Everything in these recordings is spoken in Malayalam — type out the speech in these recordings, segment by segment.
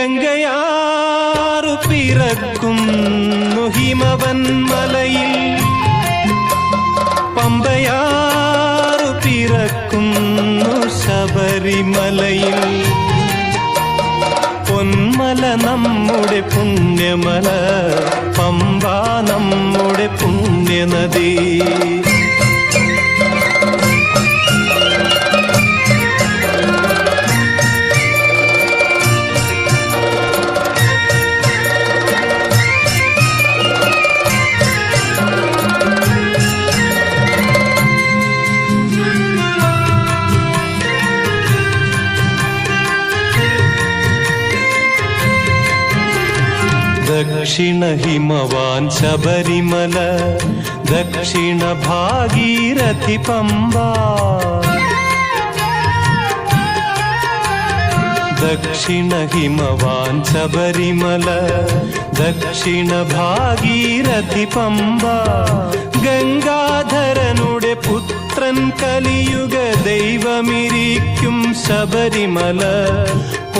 ഗംഗയാറു പിറക്കുന്നു ഹിമവൻ മലയിൽ പമ്പയാറു പിറക്കുന്നു ശബരിമലയിൽ പൊന്മല നമ്മുടെ പുണ്യമല പമ്പ നമ്മുടെ പുണ്യനദി ദക്ഷിണ ഹിമവാൻ ശബരിമല ദക്ഷിണ ഭാഗീരഥി പമ്പ. ദക്ഷിണ ഹിമവാൻ ശബരിമല ദക്ഷിണ ഭാഗീരഥി പമ്പ. ഗംഗാധരനുടെ പുത്രൻ കലിയുഗ ദൈവമിരിക്കും ശബരിമല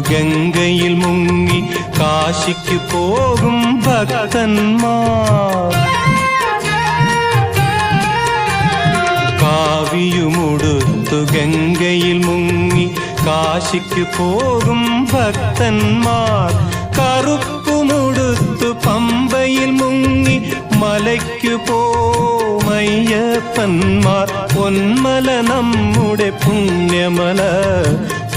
ഗംഗയിൽ മുങ്ങി കാശിക്ക് പോകും ഭക്തന്മാർ. കാവിയുമുടുത്തു ഗംഗയിൽ മുങ്ങി കാശിക്ക് പോകും ഭക്തന്മാർ. കറുപ്പുമുടുത്തു പമ്പയിൽ മുങ്ങി മലയ്ക്കു പോമയ്യപ്പന്മാർ പൊന്മല നമ്മുടെ പുണ്യമല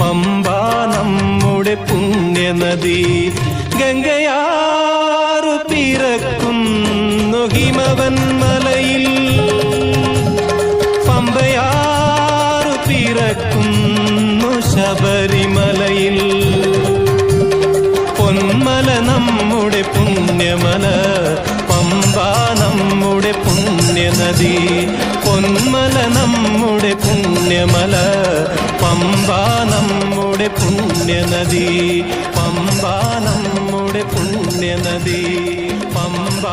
പമ്പ നമ്മുടെ പുണ്യനദി. ഗംഗയാറു പിറക്കുന്നു ഹിമവൻ മലയിൽ. പമ്പയാറു പിറക്കും ശബരിമലയിൽ. പൊന്മല നമ്മുടെ പുണ്യമല നമ്മുടെ പുണ്യനദി പൊന്മല നമ്മുടെ പുണ്യമല പമ്പ നമ്മുടെ പുണ്യനദി പമ്പ നമ്മുടെ പുണ്യനദി പമ്പ